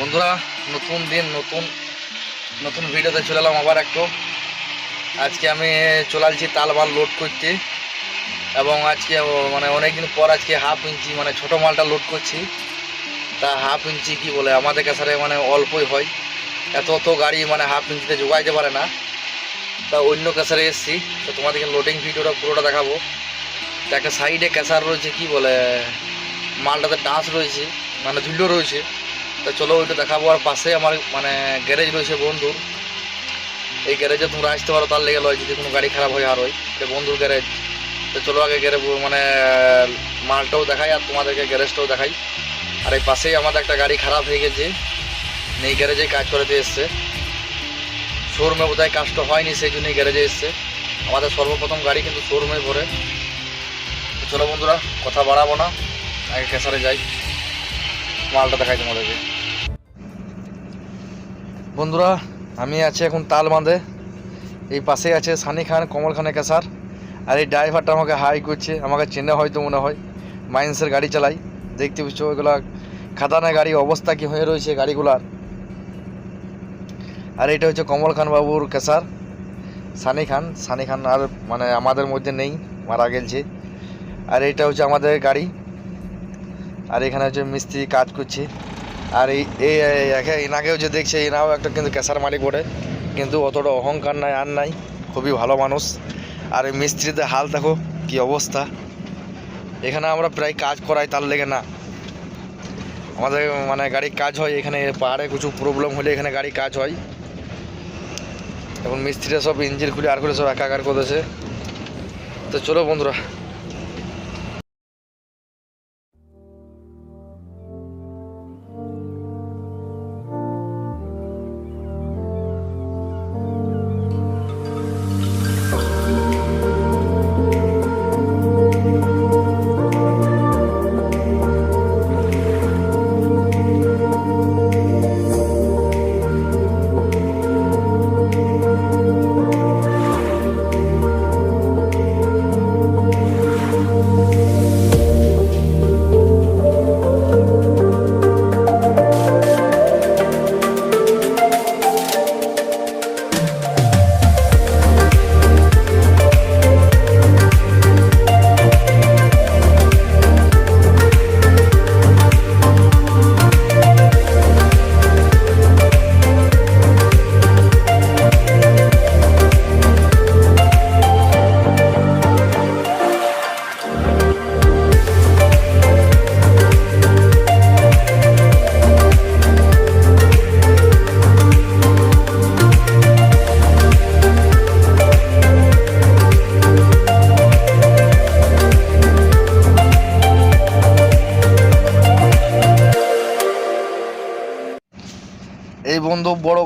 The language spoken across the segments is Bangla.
বন্ধুরা, নতুন দিন, নতুন নতুন ভিডিওতে চলে এলাম আবার একটু। আজকে আমি চলে আসছি তালবাল লোড করতে এবং আজকে মানে অনেকদিন পর আজকে হাফ ইঞ্চি মানে ছোট মালটা লোড করছি। তা হাফ ইঞ্চি কি বলে, আমাদের কাছে মানে অল্পই হয়। এত তো গাড়ি মানে হাফ ইঞ্চিতে যোগাইতে পারে না। তা অন্য ক্যাসারে এসেছি, তো তোমাদেরকে লোডিং ভিডিওটা পুরোটা দেখাবো। তা একটা সাইডে ক্যাসার রয়েছে কি বলে, মালটাতে ডাঁস রয়েছে মানে ধুলো রয়েছে। তো চলো ওইটা দেখাবো আর পাশে আমার মানে গ্যারেজ রয়েছে বন্ধুর। এই গ্যারেজে তোমরা আসতে পারো, তার লেগে লয়, যদি কোনো গাড়ি খারাপ হয় আর হয় বন্ধুর গ্যারেজ তো চলো আগে গ্যারেজ মানে মালটাও দেখাই আর তোমাদেরকে গ্যারেজটাও দেখাই। আর এই পাশেই আমাদের একটা গাড়ি খারাপ হয়ে গেছে। এই গ্যারেজেই কাজ করতে এসছে। শোরুমে বোধহয় কাজটা হয়নি, সেই জন্যই গ্যারেজে এসছে। আমাদের সর্বপ্রথম গাড়ি কিন্তু শোরুমে ভরে। চলো বন্ধুরা, কথা বাড়াবো না। আগে কেসারে যাই। মালটা দেখাই তোমাদেরকে। বন্ধুরা, আমি আছি এখন তাল বাঁধে। এই পাশে আছে সানি খান, কমল খানের কেসার আর এই ড্রাইভারটা আমাকে হাই করছে, আমাকে চেনে হয়তো মনে হয়। মাইন্সের গাড়ি চালাই। দেখতে পাচ্ছ ওইগুলা খাদানা গাড়ি, অবস্থা কি হয়ে রয়েছে গাড়িগুলার। আর এটা হচ্ছে কমল খান বাবুর কেসার সানি খান। সানি খান আর মানে আমাদের মধ্যে নেই, মারা গেছে। আর এটা হচ্ছে আমাদের গাড়ি। আর এখানে হচ্ছে মিস্ত্রি কাজ করছে। আর এই এনাকেও যে দেখছে এনাও একটা কিন্তু ক্যাশার মালিক বটে। কিন্তু অতটা অহংকার নাই, আর নাই। খুবই ভালো মানুষ। আর এই মিস্ত্রিদের হাল দেখো, কি অবস্থা। এখানে আমরা প্রায় কাজ করাই, তার লেগে না। আমাদের মানে গাড়ি কাজ হয়, এখানে পাহাড়ে কিছু প্রবলেম হলে এখানে গাড়ি কাজ হয়। এখন মিস্ত্রিরা সব ইঞ্জিন খুলে আর করে সব একাকার করেছে। তো চলো বন্ধুরা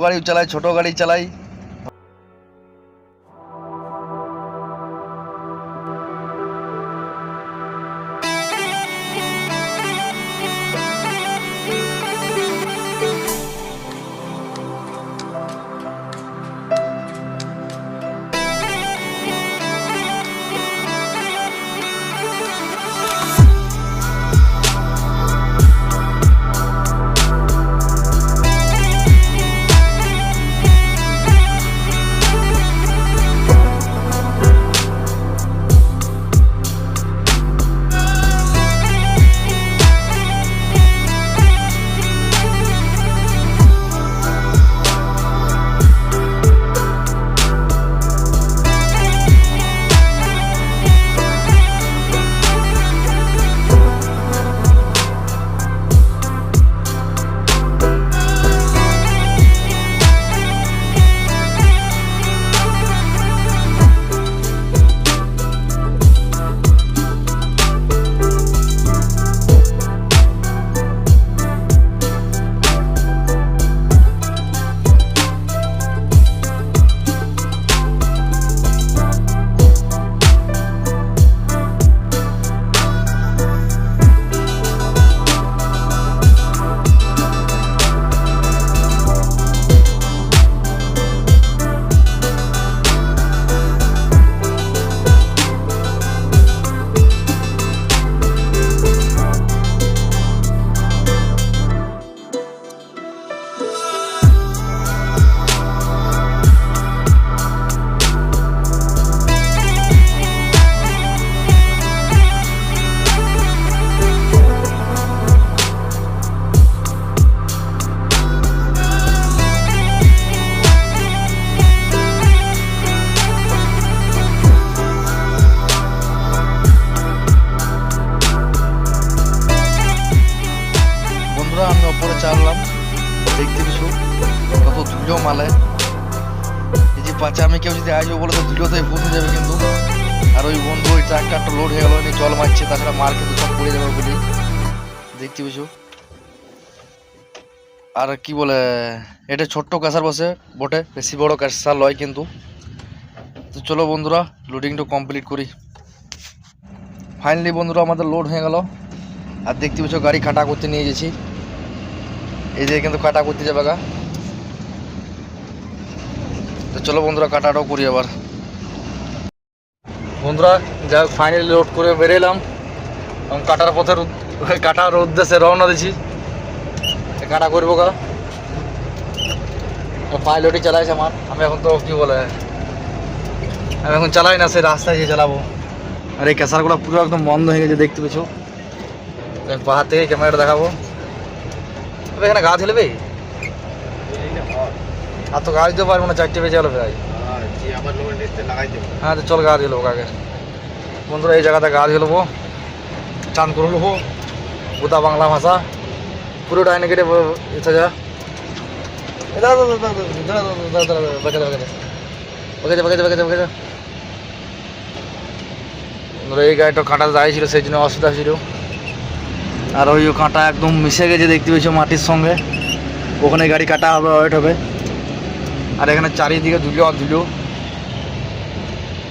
গাড়ি চালাই ছোট গাড়ি চালাই। আমি কেউ যদি আসব বলে তো ধুলোতে পৌঁছে যাবে কিন্তু। আর ওই বন্ধু ওই ট্রাক্টারটা লোড হয়ে গেল, নিয়ে জল মারছে, তাছাড়া মাল কিন্তু সব পড়ে যাবে বলে দেখতে পেছো আর কি বলে, এটা ছোট্ট কাঁসার বসে, বটে, বেশি বড় কাঁসার লয় কিন্তু। তো চলো বন্ধুরা লোডিংটা কমপ্লিট করি। ফাইনালি বন্ধুরা, আমাদের লোড হয়ে গেল। আর দেখতে পাচ্ছ, গাড়ি কাটা করতে নিয়ে গেছি। এই যে কিন্তু কাটা করতে যাবে গা। চলো বন্ধুরা, কাটাটাও করি আবার। বন্ধুরা, যাই হোক ফাইনালি লোড করে বেরিয়েলাম এবং কাটার পথের কাটার উদ্দেশ্যে রওনা দিছি। কাটা করব গা। পাইলটই চালাইছে আমার। আমি এখন তো কি বলে, আমি এখন চালাই না, সেই রাস্তায় গিয়ে চালাবো। আর এই ক্যাসারগুলো পুরো একদম বন্ধ হয়ে গেছে, দেখতে পেছো পাহাড় থেকে ক্যামেরাটা দেখাবো। এখানে গা ঢেলবে আর তো গাড়ি তো পারব না চারটে বেজে গেলো প্রায়। হ্যাঁ তো চল গাড়ি লোক আগে। বন্ধুরা এই জায়গাতে গাড়ি লোবো। চান করে নেব গোটা বাংলা ভাষা। পুরো ডাইনে কেটে এটা যা। এই গাড়িটা কাঁটা দাঁড়িয়েছিল সেই জন্য অসুবিধা ছিল আর ওই কাঁটা একদম মিশে গেছে দেখতে পেয়েছ মাটির সঙ্গে। ওখানে গাড়ি কাটা হবে ওয়েট হবে। আর এখানে চারিদিকে ধুলো আর ধুলো।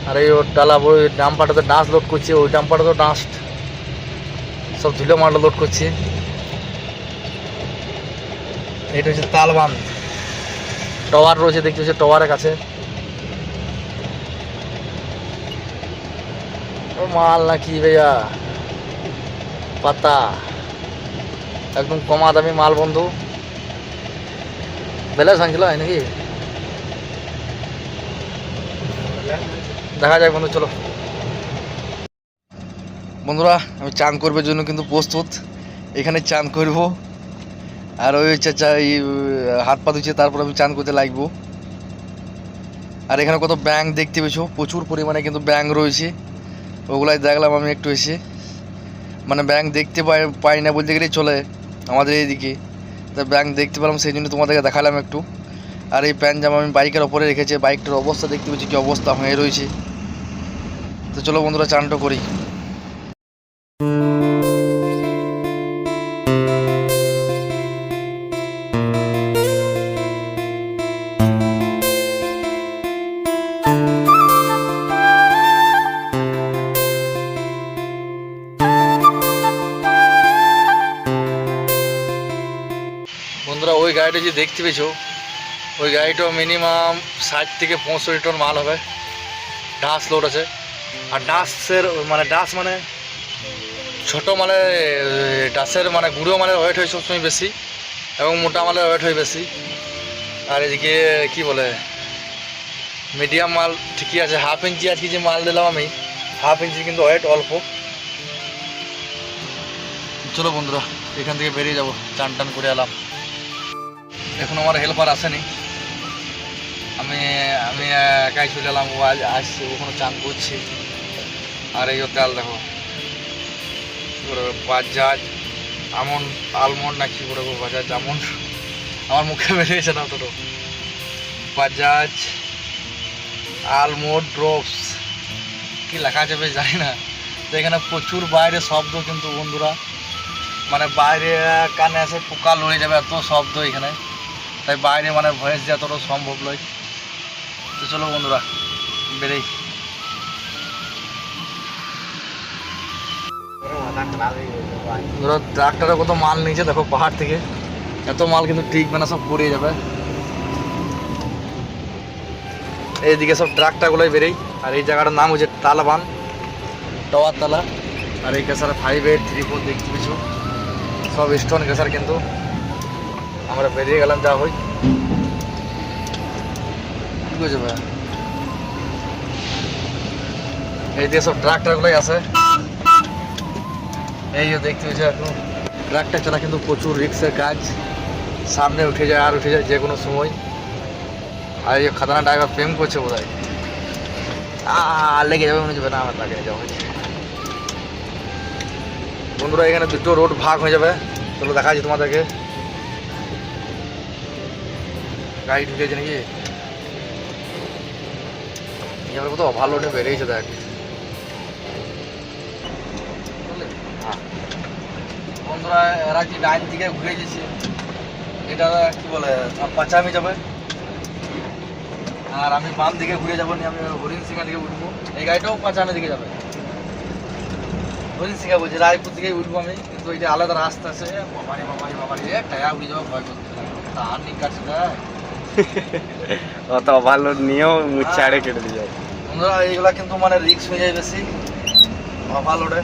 আর এই ওর ডালা ওই ডাম্পারটাতে ডান্স লোড করছে, ওই ডাম্পারটাতেও ডাস্ট। সব ধুলো মাটা লোড করছে। এটা হচ্ছে তালবান। টাওয়ার রয়েছে, দেখতে হচ্ছে টাওয়ারের কাছে। মাল নাকি ভাইয়া। পাতা। একদম কমা দামি মাল বন্ধু। বেলা সাংছিল নাকি? দেখা যাক বন্ধু, চলো। বন্ধুরা, আমি চান করবার জন্য কিন্তু প্রস্তুত। এখানে চান করব। আর ওই চাচা, এই হাত পা ধুচ্ছে তারপর আমি চান করতে লাগবো। আর এখানে কত ব্যাংক দেখতে পেয়েছ? প্রচুর পরিমাণে কিন্তু ব্যাংক রয়েছে। ওগুলাই দেখলাম আমি একটু এসে। মানে ব্যাংক দেখতে পাই পাই না বলতে গেলেই চলে আমাদের এইদিকে। তা ব্যাংক দেখতে পেলাম, সেই জন্য তোমাদেরকে দেখালাম একটু। আর এই প্যান্ট জামা আমি বাইকের ওপরে রেখেছি, বাইকটার অবস্থা দেখতে পেয়েছি কী অবস্থা হয়ে রয়েছে। তো চলো বন্ধুরা, চানটা করি। বন্ধুরা, ওই গাড়িটা যে দেখতে পেয়েছ ওই গাড়িটা মিনিমাম ষাট থেকে পঁয়ষট্টি টন মাল হবে। ডাস লোড আছে। আর ডাসের মানে ডাস মানে ছোট মানে ডাসের মানে গুঁড়ো মালের ওয়েট হয় সবসময় বেশি এবং মোটা মালের ওয়েট হয় বেশি। আর এদিকে কি বলে মিডিয়াম মাল ঠিকই আছে। হাফ ইঞ্চি আজকে যে মাল দিলাম আমি হাফ ইঞ্চি কিন্তু ওয়েট অল্প। চলো বন্ধুরা, এখান থেকে বেরিয়ে যাব চান টান করে এলাম। এখন আমার হেল্পার আসেনি। আমি আমি একাই চলে এলাম, ও আজ আসছে ওখানে চান করছে। আর এই তেল দেখো। কি করে বাজাজ, আমন, আলমন্ড না কি করে বাজাজ আমন্ড আমার মুখে বেরিয়েছে না অতটা। Bajaj almond drops. কি লেখা যাবে জানি না। তো এখানে প্রচুর বাইরে শব্দ কিন্তু বন্ধুরা। মানে বাইরে কানে এসে পোকা লড়ে যাবে এত শব্দ এখানে। তাই বাইরে মানে ভয়েস দেওয়া তোর সম্ভব নয়। তো চলো বন্ধুরা, বেরেই। ধরো কত মাল নিয়েছে, দেখো পাহাড় থেকে। এত মাল কিন্তু টিকবে না সব পড়ে যাবে। এইদিকে সব ট্রাক্টারগুলোই বেরেই। আর এই জায়গাটার নাম হচ্ছে তালাবান, টাওয়ার তালা। আর এই কেসার ফাইভ এইট থ্রি ফোর দেখতে পিছু সব স্টোন কেসার কিন্তু। আমরা বেরিয়ে গেলাম, যা হই কি করছে ভাই এই দিয়ে সব ট্রাক্টরগুলোই আছে। এই যে দেখতে হচ্ছে এখন, ট্রাক্টর চালা কিন্তু প্রচুর রিক্সের কাজ। সামনে উঠে যায়, আর উঠে যায় যে কোনো সময়। আর এই খাদানা ড্রাইভার প্রেম করছে বোধ হয় আ লেগে যাবে মনে হচ্ছে, না, আমার লাগে যাওয়া বন্ধুরা, এখানে দুটো রোড ভাগ হয়ে যাবে। চলো দেখা যাচ্ছে তোমাদেরকে। গাড়ি ঢুকেছে নাকি? এবার কত ওভারলোডে বেরিয়েছে দেখ? বন্ধুরা এরা কি ডাইন দিকে ঘুরে গেছে? এটা কি বলে পাঁচামি যাবে? আর আমি বাম দিকে ঘুরে যাব নি আমি হরিণ সিংহা দিকে উঠবো। এই গাড়িটাও পাঁচামি দিকে যাবে। হরিণ সিংহা বলছি রায়পুর দিকে উঠবো আমি কিন্তু এটা আলাদা রাস্তা আছে বাবারি বাবারি বাবারি এ টায়া উড়ে যাওয়া ভয় করতে তার নিক কাটছে অত ওভারলোড নিয়েও মুচ্ছাড়ে কেটে দিয়ে যায় বন্ধুরা, এইগুলা কিন্তু মানে রিক্স হয়ে যায় বেশি। ওভারলোডে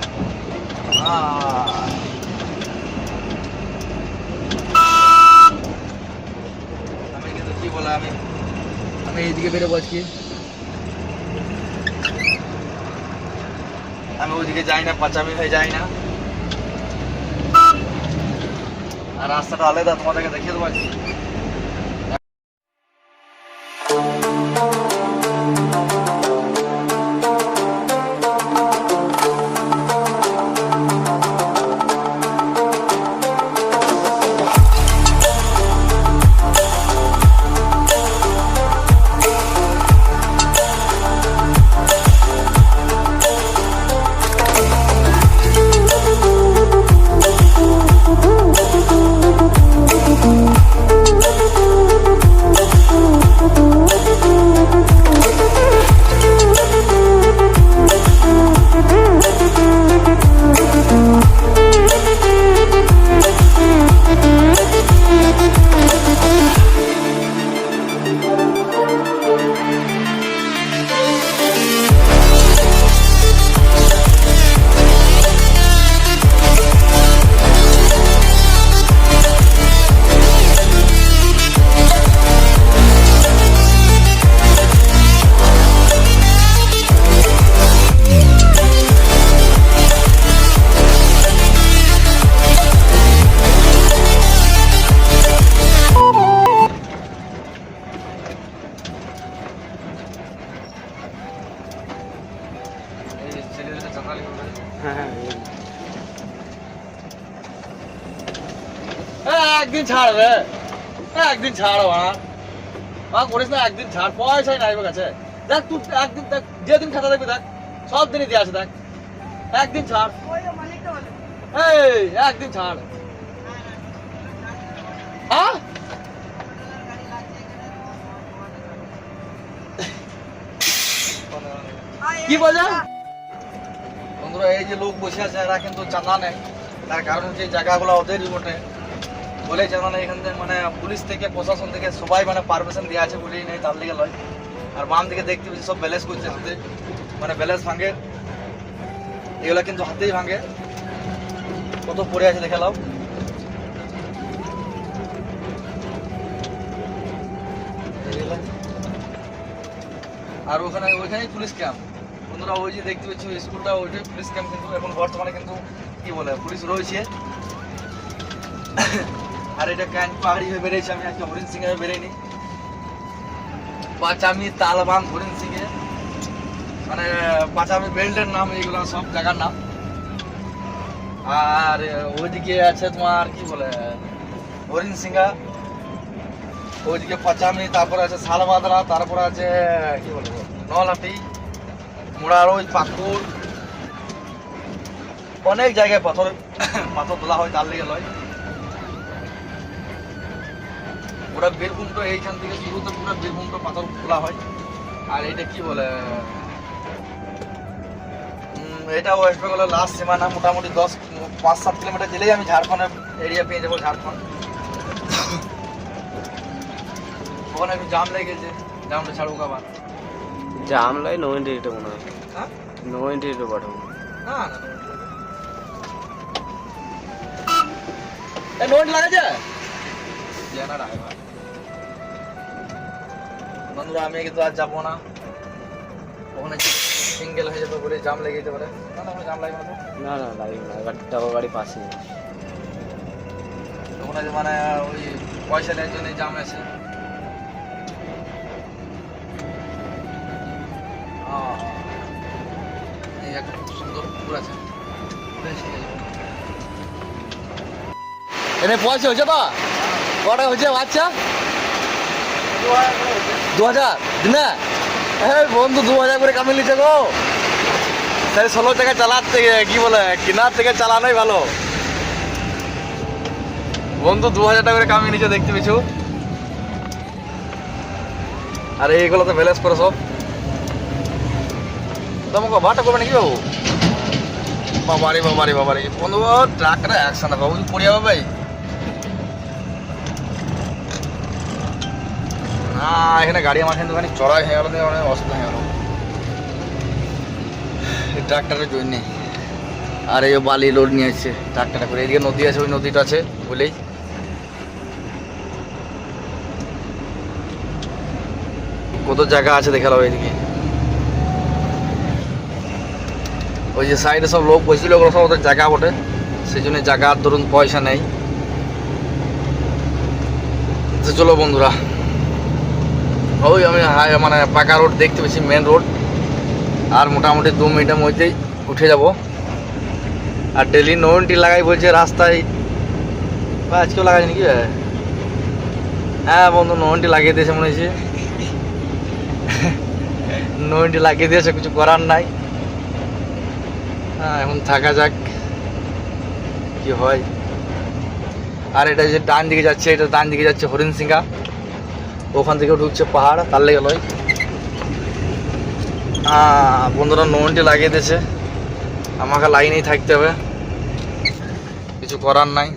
আমি কিন্তু কি বলে আমি আমি এইদিকে বেরোবো আজকে। আমি ওইদিকে যাই না, পাঁচামি হয়ে যাই না। আর রাস্তাটা আলাদা, তোমাদেরকে দেখিয়ে দেবো আজকে। হ্যাঁ একদিন ছাড় বাড়া। মা করিস না, একদিন ছাড়। পয়সাই নাই কাছে। দেখ, তুই একদিন দেখ, যেদিন খাতা দেখবি দেখ, সব দিনই দিয়ে আছে দেখ। একদিন ছাড়। একদিন ছাড়। হ্যাঁ? কি বলে বন্ধুরা, এই যে লোক বসে আছে, এরা কিন্তু চাঁদা নেয় তার কারণ হচ্ছে জায়গাগুলো ওদেরই বটে বলে জানা নেই এখান থেকে মানে পুলিশ থেকে, প্রশাসন থেকে সবাই মানে পারমিশন দেওয়া আছে বলেই নেই তার লিগে লয়। আর বাম দিকে দেখতে পাচ্ছি সব ব্যালেন্স করছে হাতে মানে ব্যালেন্স ভাঙে। এগুলো কিন্তু হাতেই ভাঙে। কত পড়ে আছে দেখে লাও আর ওখানে, ওইখানেই পুলিশ ক্যাম্প বন্ধুরা, ওই যে দেখতে পাচ্ছি স্কুলটা ওইটাই পুলিশ ক্যাম্প কিন্তু, এখন বর্তমানে কিন্তু কি বলে, পুলিশ রয়েছে। আর এটা ক্যান পাহাড়ি হয়ে বেরিয়েছে আমি আজকে হরিণ সিং হয়ে বেরোয়নি পাঁচামি তালবান হরিণ সিংয়ে মানে পাঁচামি বেল্টের নাম, এইগুলো সব জায়গার নাম। আর ওইদিকে আছে তোমার, কি বলে, হরিণ সিংহা। ওইদিকে পাঁচামি, তারপরে আছে শালবাদরা তারপরে আছে, কি বলব নলাটি, মুড়ার ওই পাকুর অনেক জায়গায় পাথর পাথর তোলা হয়, তার লেগে লয়। পুরো বীরভূমটা এইখান থেকে শুরুতে পুরো বীরভূমটা পাথর খোলা হয়। আর এটা কি বলে? এটা ওয়েস্ট বেঙ্গলের লাস্ট সীমানা মোটামুটি দশ পাঁচ সাত কিলোমিটার গেলেই আমি ঝাড়খণ্ডের এরিয়া পেয়ে যাব ঝাড়খণ্ড। ওখানে একটু জাম লেগেছে জামটা ছাড়ুক আবার। জাম লাই নো এন্ট্রি এটা মনে হয়। হ্যাঁ? নো এন্ট্রি এটা পাঠাবো। না না এ নোট লাগাছে জানা ড্রাইভার বন্ধুরা আমি কিন্তু আজ যাব না। ওখানে সিঙ্গেল হয়ে যাবে বলে জাম লেগে যেতে পারে? না না জাম লাগবে না। না না লাগবে না বাড়ি পাশে। ওখানে যে মানে ওই পয়সা নেওয়ার জন্য জাম আছে। একটা খুব সুন্দর পুকুর আছে। এনে পয়সা হয়েছে তো কটা হয়েছে বাচ্চা? দু হাজার বন্ধু দু হাজার করে কামিয়ে নিচ্ছে গো। তাই ষোলো টাকা চালার থেকে, কি বলে, কেনার থেকে চালানোই ভালো। বন্ধু দু হাজার টাকা করে কামিয়ে নিচ্ছে দেখতে পেয়েছ? আরে এইগুলো তো ব্যালেন্স করে সব। তোমাকে ভাটা করবে নাকি বাবু? বাবারে বাবারে বাবারে। বন্ধু ট্রাকটা একসাথে, বাবু, পড়ে যাবে ভাই। না, এখানে গাড়ি আমার খানিক চড়াই হয়ে গেল অনেক অসুবিধা হয়ে গেল। ট্রাক্টরের জন্যে। আর এই বালি লোড নিয়ে এসছে ট্রাক্টরটা করে। এদিকে নদী আছে, ওই নদীটা আছে, বলেই। কত জায়গা আছে দেখাল এদিকে। ওই যে সাইডে সব লোক বসেছিল, ওগুলো সব ওদের জায়গা বটে। সেই জন্য জায়গার ধরুন পয়সা নেই। চলো বন্ধুরা ওই আমি হাই- মানে পাকা রোড দেখতে পেয়েছি মেন রোড আর মোটামুটি দু মিনিটের মধ্যেই উঠে যাব। আর ডেলি নোনটি লাগাই বলছে রাস্তায়। বা আজকেও লাগাই নাকি? হ্যাঁ বন্ধু নোনটি লাগিয়ে দিয়েছে মনে হচ্ছে। নোনটি লাগিয়ে দিয়েছে, কিছু করার নাই। হ্যাঁ এখন থাকা যাক, কি হয়। আর এটা যে ডান দিকে যাচ্ছে, এটা ডান দিকে যাচ্ছে হরিণ সিংহা। ওখান থেকে ঢুকছে পাহাড় তার লেগে লয়। বন্ধুরা নোনটি লাগিয়ে দিয়েছে। আমাকে লাইনেই থাকতে হবে। কিছু করার নাই।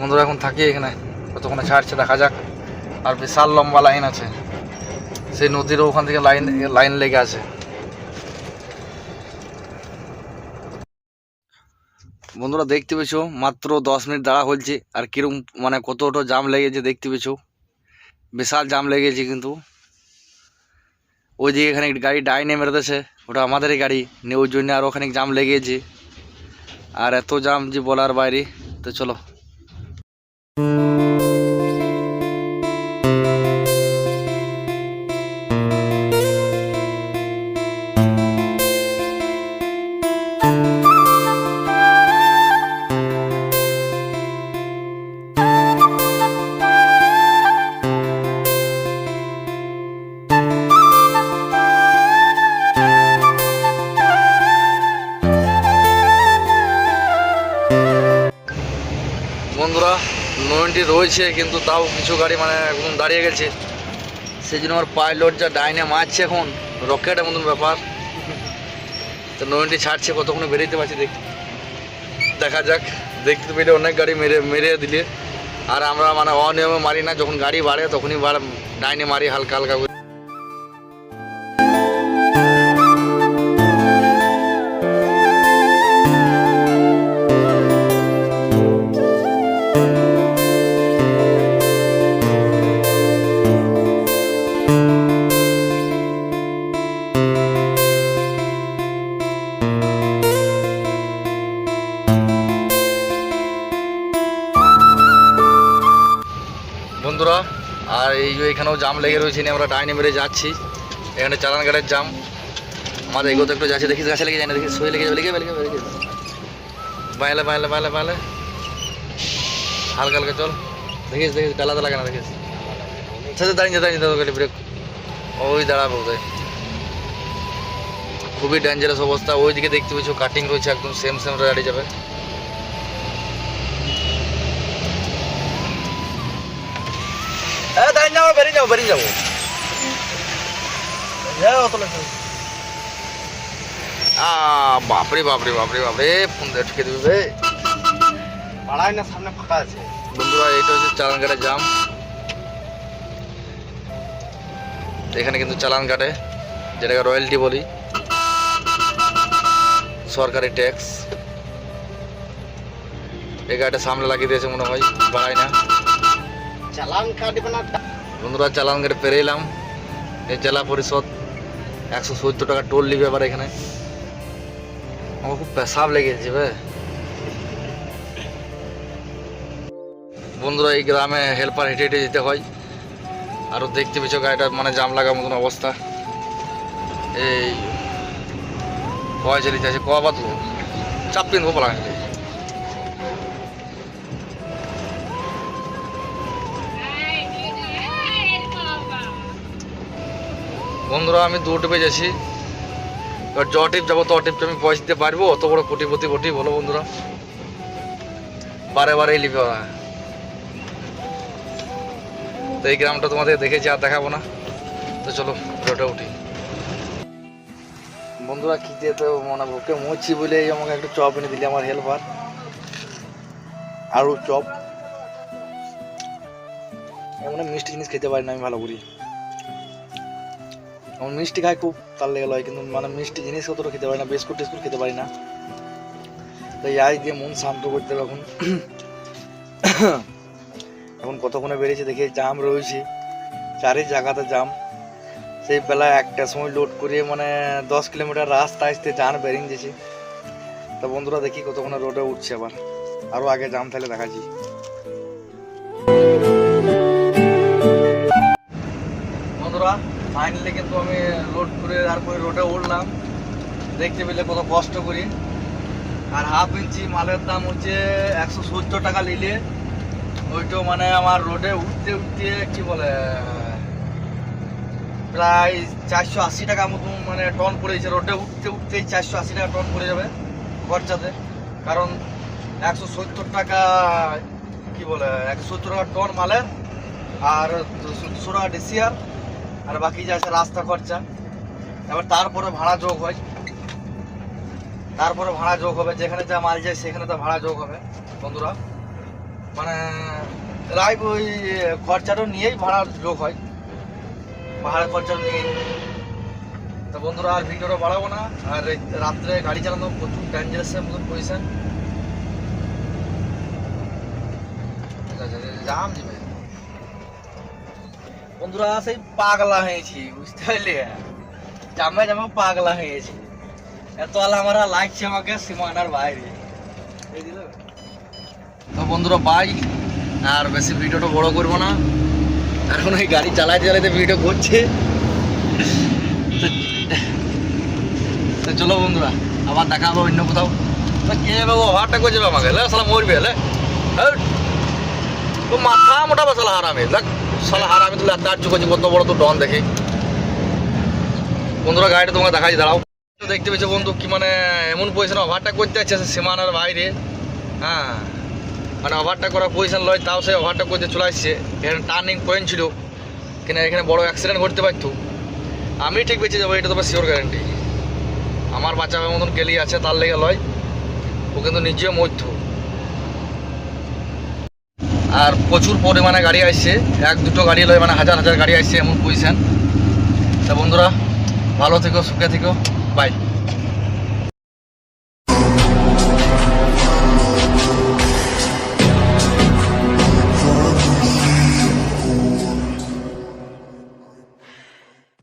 বন্ধুরা এখন থাকি এখানে। কতক্ষণে ছাড়ছে দেখা যাক। আর বিশাল লম্বা লাইন আছে। সেই নদীরও ওখান থেকে লাইন লাইন লেগে আছে। বন্ধুরা দেখতে পেছো মাত্র দশ মিনিট দাঁড়া হয়েছে। আর কিরম মানে কত অটো জাম লেগেছে দেখতে পেয়েছ? বিশাল জাম লেগেছে কিন্তু। ওই যে এখানে গাড়ি ডাইনে মেরেতেছে ওটা আমাদেরই গাড়ি। নিয়ে ওই জন্য আর ওখানে জাম লেগেছে। আর এত জাম যে বলার বাইরে। তো চলো। রয়েছে কিন্তু তাও কিছু গাড়ি মানে একদম দাঁড়িয়ে গেছে। সেই জন্য আমার পাইলট যা ডাইনে মারছে এখন রকেটের মতন ব্যাপার। তো নয়নটি ছাড়ছে, কতক্ষণে বেরোতে পারছি দেখ দেখা যাক। দেখতে পেলে অনেক গাড়ি মেরে মেরে দিলে। আর আমরা মানে অনিয়মে মারি না, যখন গাড়ি বাড়ে তখনই ডাইনে মারি হালকা হালকা করে। লেগে রয়েছে নিয়ে আমরা ডাইনে মেরে যাচ্ছি। এখানে চালান গাড়ির জাম আমাদের এগোতে একটু যাচ্ছে দেখিস গাছে লেগে যায় না দেখিস লেগে যাবে লেগে। বাইলে বাইলে বাইলে বাইলে। হালকা হালকা চল। দেখিস দেখিস ডালাতে লাগে না দেখিস? সাথে দাঁড়িয়ে দাঁড়িয়ে যা, ব্রেক ওই দাঁড়াবে ওদের। খুবই ডেঞ্জারাস অবস্থা। ওইদিকে দেখতে পাচ্ছ কাটিং রয়েছে একদম সেম সেম গাড়ি যাবে হ্যাঁ দাঁড়িয়ে যাব বেরিয়ে যাব বাপরে বাপরে বাপরে বাপরে ফোন দিয়ে ঠুকে দিবি পাড়ায় না সামনে ফাঁকা আছে। বন্ধুরা এটা হচ্ছে চালান কাটে জাম এখানে কিন্তু চালান কাটে যেটাকে রয়্যালটি বলি সরকারি ট্যাক্স। এই গাড়িটা সামনে লাগিয়ে দিয়েছে মনে হয় বাড়ায় না। চালান কাটবে না বন্ধুরা চালান গাড়ি পেরে এলাম। এই জেলা পরিষদ একশো সত্তর টাকা টোল নিবে এবার এখানে। আমার খুব পেশাব লেগেছে বে। বন্ধুরা, এই গ্রামে হেল্পার হেঁটে হেঁটে যেতে হয়। আরও দেখতে পেছো গাড়িটা মানে জাম লাগার মতন অবস্থা। এই কয় চলিতে আছে? বাতলো চাপ পিন খোপা বন্ধুরা, আমি দু টিপে যাচ্ছি। এবার জ টিপ যাব, ত টিপটা আমি পয়সা দিতে পারব, অত বড় কোটিপতি বটি, বলো বন্ধুরা। বারে বারেই লিখে ওরা তো এই গ্রামটা তোমাদের দেখেছি, আর দেখাবো না। তো চলো রোডে উঠি। বন্ধুরা খিদে তো মানে ভুকে মরছি বলে এই আমাকে একটু চপ এনে দিলি, আমার হেল্পার আরও চপ। এমন মিষ্টি জিনিস খেতে পারি না, আমি ভালো করি। আমার মিষ্টি খাই খুব তার লেগে লয়, কিন্তু মানে মিষ্টি জিনিস অতটা খেতে পারি না, বিস্কুট টিস্কুট খেতে পারি না। তাই আই দিয়ে মন শান্ত করতে এখন। এখন কতক্ষণে বেরিয়েছে দেখে, জাম রয়েছে, চারি জায়গাতে জাম। সেই বেলা একটা সময় লোড করিয়ে মানে দশ কিলোমিটার রাস্তা আসতে জান বেরিয়ে দিয়েছে। তা বন্ধুরা দেখি কতক্ষণে রোডে উঠছে আবার। আরও আগে জাম থাকলে দেখাচ্ছি। বন্ধুরা ফাইনালি কিন্তু আমি লোড করে তারপরে রোডে উঠলাম। দেখতে পেলে কত কষ্ট করি। আর হাফ ইঞ্চি মালের দাম হচ্ছে একশো সত্তর টাকা নিলে। ওইটা মানে আমার রোডে উঠতে উঠতে কি বলে, প্রায় চারশো আশি টাকা মতো মানে টন পড়েছে। রোডে উঠতে উঠতেই চারশো আশি টাকা টন পড়ে যাবে খরচাতে। কারণ একশো সত্তর টাকা কি বলে, একশো সত্তর টাকা টন মালের আর দুশো টাকা ডিসিআর আর বাকি যা আছে রাস্তা খরচা এবার তারপরে ভাড়া যোগ হয় তারপরে ভাড়া যোগ হবে যেখানে যা মাল যায় সেখানে তো ভাড়া যোগ হবে বন্ধুরা মানে রায় ওই খরচাটা নিয়েই ভাড়া যোগ হয় ভাড়া খরচা নিয়েই তো বন্ধুরা আর ভিডিওটা বাড়াবো না আর রাত্রে গাড়ি চালানো প্রচুর ডেঞ্জারাসের মতন পজিশন জাম যাবে বন্ধুরা, সেই পাগলা হয়েছি, বুঝতে পারলি? জামে জামে পাগলা হয়েছি। এত আলা আমার লাগছে আমাকে সীমানার বাইরে। তো বন্ধুরা বাই আর বেশি ভিডিওটা বড় করব না। এখন ওই গাড়ি চালাইতে চালাইতে ভিডিও করছে। তো- চলো বন্ধুরা, আবার দেখা হবে অন্য কোথাও। কে যাবে? ও ওভারটা করে যাবে আমাকে? মরবে। তো মাথা মোটা বা সালা হারামে। দেখ সালা হারামে তুলে তার চোখে কত বড় তো ডন দেখে। বন্ধুরা, গাড়িটা তোমাকে দেখাই দাঁড়াও। দেখতে পেয়েছ বন্ধু, কি মানে এমন পজিশন ওভারটা করতে যাচ্ছে সীমানার বাইরে। হ্যাঁ মানে ওভারটা করার পজিশন লয়, তাও সে ওভারটা করতে চলে আসছে। এখানে টার্নিং পয়েন্ট ছিল, কিনা এখানে বড় অ্যাক্সিডেন্ট ঘটতে পারতো। আমি ঠিক বেঁচে যাব, এটা তোমার শিওর গ্যারেন্টি আমার বাঁচাবার মতন গেলি আছে, তার লেগে লয়। ও কিন্তু নিজেও মধ্য আর প্রচুর পরিমাণে গাড়ি আসছে। এক, দুটো গাড়ি লয় মানে হাজার হাজার গাড়ি আসছে এমন পজিশন তা বন্ধুরা, ভালো থেকো, সুখে থেকো। বাই